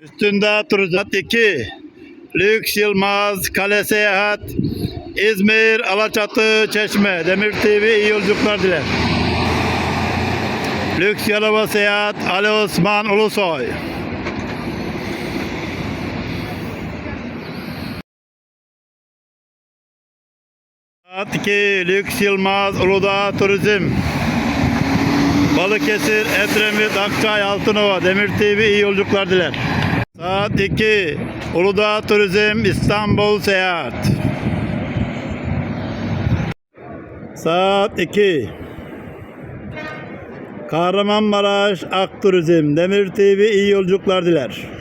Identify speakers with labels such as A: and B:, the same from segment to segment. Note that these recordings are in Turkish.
A: Üstünde turizm 2. Lüks Yılmaz, Kale Seyahat, İzmir, Alaçatı, Çeşme, Demir TV iyi yolculuklar diler. Lüks Yalova Seyahat, Ali Osman Ulusoy. Saat 2, Lüks Yılmaz, Uludağ Turizm. Balıkesir, Edremit, Akçay, Altınova, Demir TV iyi yolculuklar diler. Saat 2, Uludağ Turizm, İstanbul Seyahat. Saat 2. Kahramanmaraş Ak Turizm, Demir TV iyi yolculuklar diler.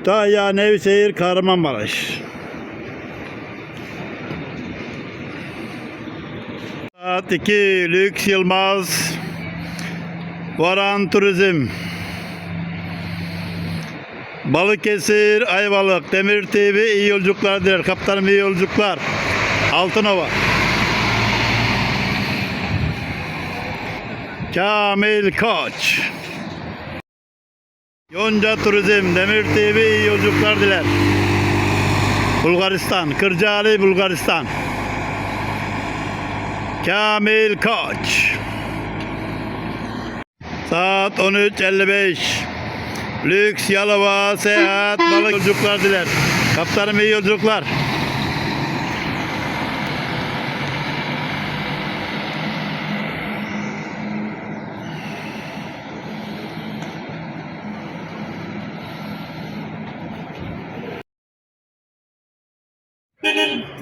A: Kütahya, Nevşehir, Kahramanmaraş. Saat 2, Lüks Yılmaz, Varan Turizm. Balıkesir, Ayvalık, Demir TV iyi yolculuklar diler. Kaptanım iyi yolculuklar. Altınova. Kamil Koç. Yonca Turizm, Demir TV iyi yolculuklar diler. Bulgaristan, Kırcaali, Bulgaristan. Kamil Koç. Saat 13.55. Lüks Yalova Seyahat Balık yolculuklar diler. Kaptanım iyi yolculuklar.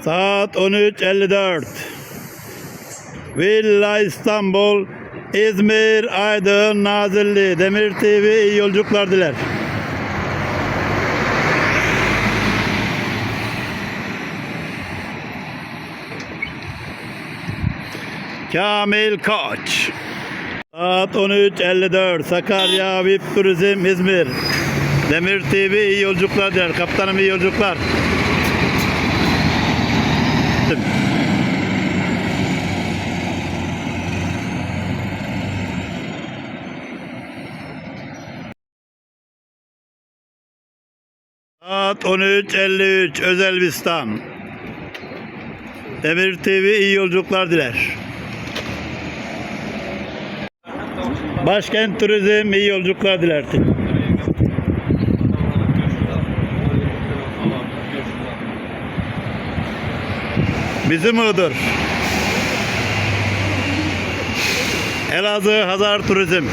A: Saat 13.54. Villa İstanbul, İzmir, Aydın, Nazilli, Demir TV iyi yolculuklar diler. Kamil Koç. Saat 13.54. Sakarya VIP Turizm İzmir. Demir TV iyi yolculuklar diler. Kaptanım iyi yolculuklar. Saat 13.53 Özel Vistan. Demir TV iyi yolculuklar diler. Başkent Turizm iyi yolculuklar diler. Bizim Iğdır. Elazığ Hazar Turizm.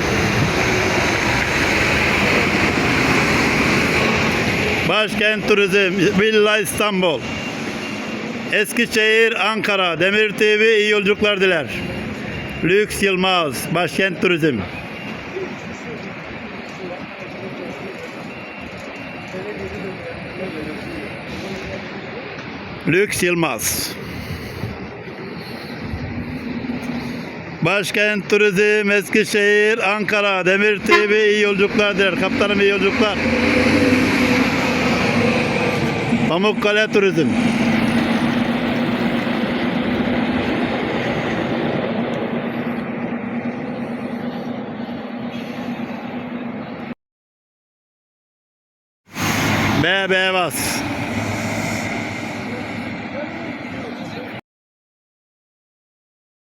A: Başkent Turizm, Villa İstanbul. Eskişehir, Ankara, Demir TV iyi yolculuklar diler. Lüks Yılmaz, Başkent Turizm. Lüks Yılmaz. Başkent Turizm, Eskişehir, Ankara, Demir TV iyi yolculuklar der. Kaptanım iyi yolculuklar. Pamukkale Turizm. BB Bas.